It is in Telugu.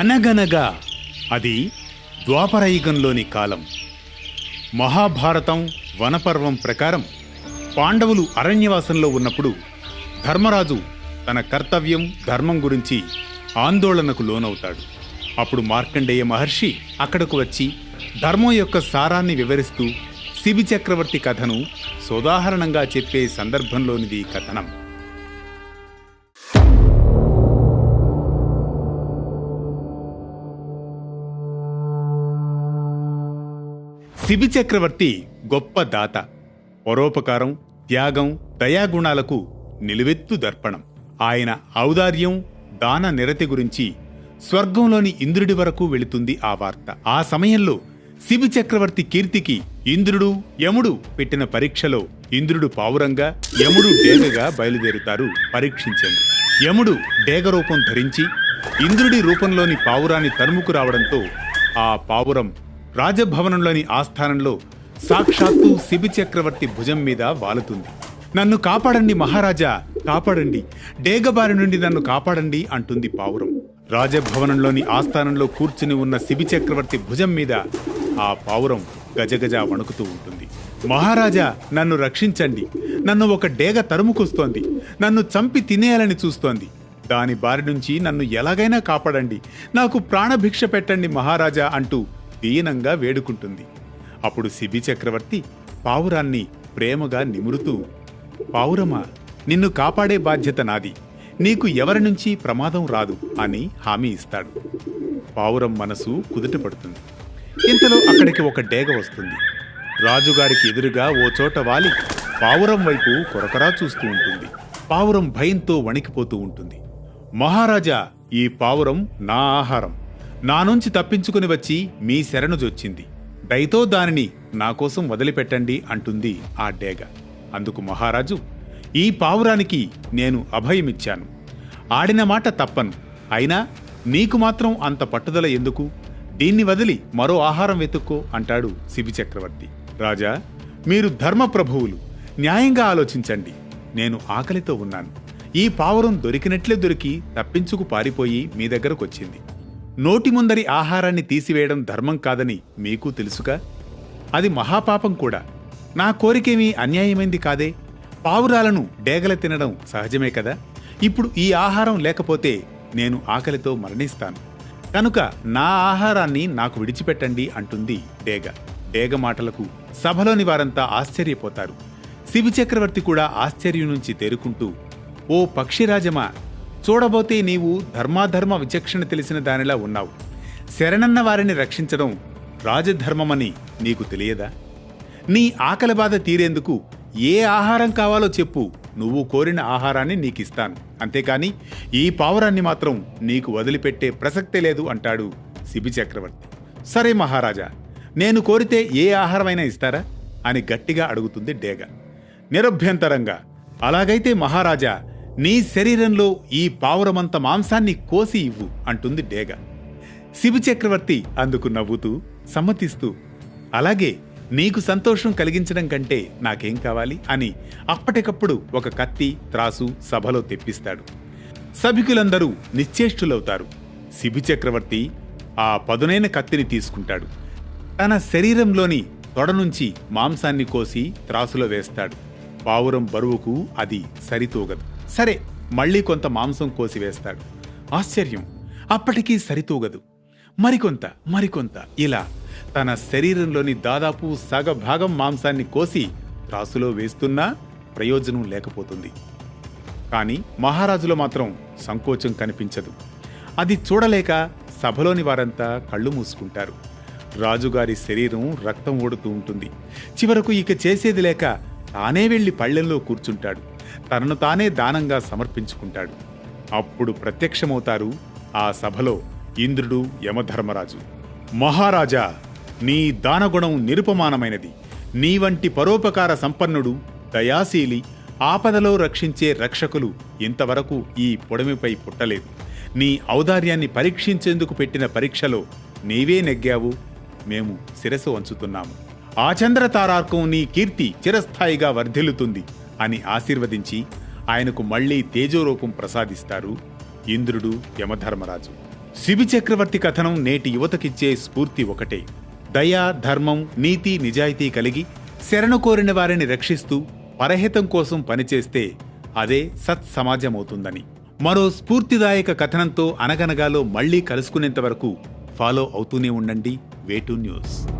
అనగనగా అది ద్వాపరయుగంలోని కాలం. మహాభారతం వనపర్వం ప్రకారం పాండవులు అరణ్యవాసంలో ఉన్నప్పుడు ధర్మరాజు తన కర్తవ్యం ధర్మం గురించి ఆందోళనకు లోనవుతాడు. అప్పుడు మార్కండేయ మహర్షి అక్కడకు వచ్చి ధర్మం యొక్క సారాన్ని వివరిస్తూ శిబి చక్రవర్తి కథను సోదాహరణంగా చెప్పే సందర్భంలోనిది కథనం. శిబి చక్రవర్తి గొప్ప దాత. పరోపకారం త్యాగం దయాగుణాలకు నిలువెత్తు దర్పణం. ఆయన ఔదార్యం దాన నిరతి గురించి స్వర్గంలోని ఇంద్రుడి వరకు వెళుతుంది ఆ వార్త. ఆ సమయంలో శిబి చక్రవర్తి కీర్తికి ఇంద్రుడు యముడు పెట్టిన పరీక్షలో ఇంద్రుడు పావురంగా యముడు డేగగా బయలుదేరుతారు పరీక్షించండి. యముడు డేగ రూపం ధరించి ఇంద్రుడి రూపంలోని పావురాన్ని తరుముకు రావడంతో ఆ పావురం రాజభవనంలోని ఆస్థానంలో సాక్షాత్తు శిబి చక్రవర్తి భుజం మీద వాలుతుంది. నన్ను కాపాడండి మహారాజా కాపాడండి. డేగబారి నుండి నన్ను కాపాడండి అంటుంది పావురం. రాజభవనంలోని ఆస్థానంలో కూర్చుని ఉన్న శిబి చక్రవర్తి భుజం మీద ఆ పావురం గజగజ వణుకుతూ ఉంటుంది. మహారాజా నన్ను రక్షించండి. నన్ను ఒక డేగ తరుముకొస్తోంది నన్ను చంపి తినేయాలని చూస్తోంది. దాని బారి నుంచి నన్ను ఎలాగైనా కాపాడండి. నాకు ప్రాణభిక్ష పెట్టండి మహారాజా అంటూ దీనంగా వేడుకుంటుంది. అప్పుడు శిబి చక్రవర్తి పావురాన్ని ప్రేమగా నిమురుతూ పావురమా నిన్ను కాపాడే బాధ్యత నాది. నీకు ఎవరి నుంచి ప్రమాదం రాదు అని హామీ ఇస్తాడు. పావురం మనసు కుదుటపడుతుంది ఇంతలో అక్కడికి ఒక డేగ వస్తుంది. రాజుగారికి ఎదురుగా ఓ చోట వాలి పావురం వైపు కొరకరా చూస్తూ ఉంటుంది. పావురం భయంతో వణికిపోతూ ఉంటుంది. మహారాజా ఈ పావురం నా ఆహారం. నా నుంచి తప్పించుకుని వచ్చి మీ శరణు జొచ్చింది. దయతో దానిని నా కోసం వదిలిపెట్టండి అంటుంది ఆ డేగ. అందుకు మహారాజు ఈ పావురానికి నేను అభయమిచ్చాను. ఆడిన మాట తప్పను. అయినా నీకు మాత్రం అంత పట్టుదల ఎందుకు? దీన్ని వదిలి మరో ఆహారం వెతుక్కో అంటాడు శిబిచక్రవర్తి రాజా మీరు ధర్మప్రభువులు న్యాయంగా ఆలోచించండి. నేను ఆకలితో ఉన్నాను. ఈ పావురం దొరికినట్లే దొరికి తప్పించుకు పారిపోయి మీ దగ్గరకొచ్చింది. నోటి ముందరి ఆహారాన్ని తీసివేయడం ధర్మం కాదని మీకు తెలుసుగా? అది మహాపాపం కూడా. నా కోరికేమీ అన్యాయమైంది కాదే. పావురాలను డేగల తినడం సహజమే కదా? ఇప్పుడు ఈ ఆహారం లేకపోతే నేను ఆకలితో మరణిస్తాను. కనుక నా ఆహారాన్ని నాకు విడిచిపెట్టండి అంటుంది డేగ. డేగ మాటలకు సభలోని వారంతా ఆశ్చర్యపోతారు. శివి చక్రవర్తి కూడా ఆశ్చర్యం నుంచి తేరుకుంటూ ఓ పక్షిరాజమా చూడబోతే నీవు ధర్మాధర్మ విచక్షణ తెలిసిన దానిలా ఉన్నావు. శరణన్న వారిని రక్షించడం రాజధర్మమని నీకు తెలియదా? నీ ఆకలి బాధ తీరేందుకు ఏ ఆహారం కావాలో చెప్పు నువ్వు కోరిన ఆహారాన్ని నీకిస్తాను. అంతేకాని ఈ పావురాన్ని మాత్రం నీకు వదిలిపెట్టే ప్రసక్తే లేదు అంటాడు శిబి చక్రవర్తి. సరే మహారాజా నేను కోరితే ఏ ఆహారమైనా ఇస్తారా? అని గట్టిగా అడుగుతుంది డేగ. నిరభ్యంతరంగా అలాగైతే మహారాజా నీ శరీరంలో ఈ పావురమంత మాంసాన్ని కోసి ఇవ్వు అంటుంది డేగ. శిబి చక్రవర్తి అందుకు నవ్వుతూ సమ్మతిస్తూ అలాగే నీకు సంతోషం కలిగించడం కంటే నాకేం కావాలి? అని అప్పటికప్పుడు ఒక కత్తి త్రాసు సభలో తెప్పిస్తాడు. సభికులందరూ నిశ్చేష్టులవుతారు. శిబి చక్రవర్తి ఆ పదునైన కత్తిని తీసుకుంటాడు. తన శరీరంలోని తొడ నుంచి మాంసాన్ని కోసి త్రాసులో వేస్తాడు. పావురం బరువుకు అది సరితూగదు. సరే మళ్ళీ కొంత మాంసం కోసి వేస్తాడు ఆశ్చర్యం. అప్పటికీ సరితూగదు. మరికొంత మరికొంత. ఇలా తన శరీరంలోని దాదాపు సగభాగం మాంసాన్ని కోసి త్రాసులో వేస్తున్నా ప్రయోజనం లేకపోతుంది. కానీ మహారాజులో మాత్రం సంకోచం కనిపించదు. అది చూడలేక సభలోని వారంతా కళ్ళు మూసుకుంటారు. రాజుగారి శరీరం రక్తం ఓడుతూ ఉంటుంది. చివరకు ఇక చేసేది లేక తానే వెళ్ళి పళ్ళెంలో కూర్చుంటాడు. తనను తానే దానంగా సమర్పించుకుంటాడు. అప్పుడు ప్రత్యక్షమవుతారు ఆ సభలో ఇంద్రుడు యమధర్మరాజు. మహారాజా నీ దానగుణం నిరుపమానమైనది. నీ వంటి పరోపకార సంపన్నుడు దయాశీలి ఆపదలో రక్షించే రక్షకులు ఇంతవరకు ఈ పొడమిపై పుట్టలేదు. నీ ఔదార్యాన్ని పరీక్షించేందుకు పెట్టిన పరీక్షలో నీవే నెగ్గావు. మేము శిరసు వంచుతున్నాము. ఆ చంద్రతారార్కం నీ కీర్తి చిరస్థాయిగా వర్ధిల్లుతుంది. అని ఆశీర్వదించి ఆయనకు మళ్ళీ తేజోరూపం ప్రసాదిస్తారు ఇంద్రుడు యమధర్మరాజు. శిబి చక్రవర్తి కథనం నేటి యువతకిచ్చే స్ఫూర్తి ఒకటే. దయ ధర్మం నీతి నిజాయితీ కలిగి శరణు కోరిన వారిని రక్షిస్తూ పరహితం కోసం పనిచేస్తే అదే సత్సమాజమవుతుందని. మరో స్ఫూర్తిదాయక కథనంతో అనగనగాలో మళ్ళీ కలుసుకునేంత వరకు ఫాలో అవుతూనే ఉండండి వేటూ న్యూస్.